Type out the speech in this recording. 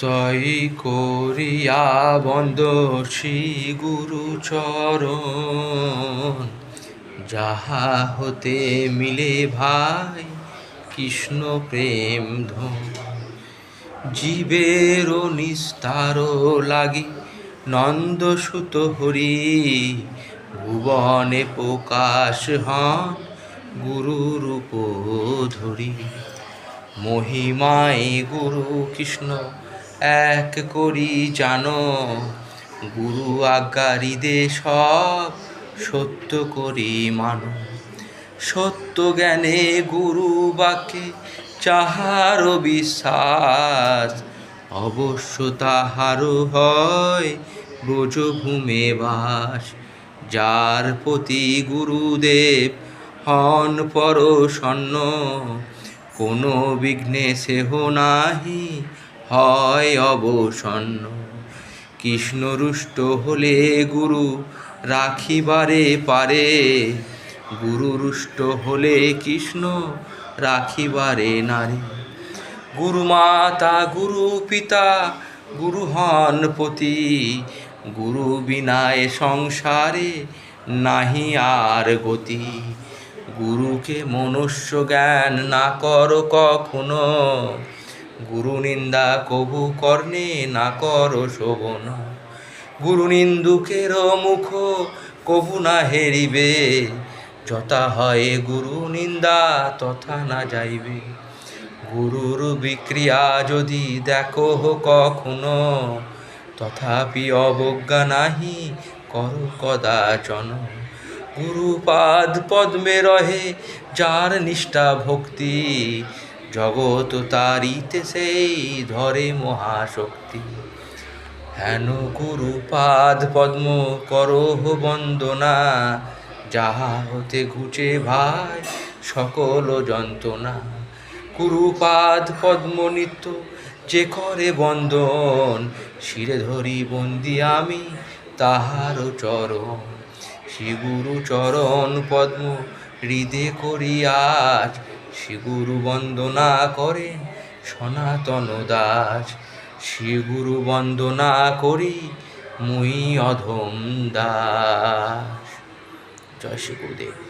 সই করিয়া বন্দ শ্রী গুরু চরণ। যাহা হতে মিলে ভাই, কৃষ্ণ প্রেম ধন। জীবের নিস্তার লাগি নন্দসুত হরি, ভুবনে প্রকাশ হন গুরু রূপ ধরি। মহিমায় গুরু কৃষ্ণ এক করি জানো, গুরু আজ্ঞারিদে সব, সত্য করি মানো। সত্য জ্ঞানে গুরু বাক্যে যাহার বিশ্বাস, অবশ্য তাহারও হয় ব্রজভূমে বাস। যার প্রতি গুরুদেব হন পরশন্ন কোনো বিঘ্নে সেহ নাহি হয় অবসন্ন। কৃষ্ণরুষ্ট হলে গুরু রাখিবারে পারে। গুরু রুষ্ট হলে কৃষ্ণ রাখিবারে নারী। গুরু মাতা গুরু পিতা গুরু হন পতি, গুরু বিনায় সংসারে নাহি আর গতি। গুরুকে মনুষ্য জ্ঞান না কর কখনো। গুরু নিন্দা কবু কর্ণে না কর শোভন। গুরু নিন্দুকের মুখ কবু না হেরিবে। যথা হয় গুরু নিন্দা তথা না যাইবে। গুরুর বিক্রিয়া যদি দেখো কখনো, তথাপি অবজ্ঞা নাহি কর কদাচন। গুরুপাদ পদ্মে রহে যার নিষ্ঠা ভক্তি জগৎ তারিতে সেই ধরে মহাশক্তি। হেন গুরুপাদ পদ্ম করহ বন্দনা, যাহা হতে ঘুচে ভাই সকল যন্ত্রণা। গুরুপাদ পদ্ম নিত্য যে করে বন্দন, শিরে ধরি বন্দি আমি তাহার চরণ। শ্রী গুরু চরণ পদ্ম হৃদে করিয়াজ শ্রী গুরু বন্দনা করেন সনাতন দাস। শ্রী গুরু বন্দনা করি মুই অধম দাস। জয় শ্রী গুরুদেব।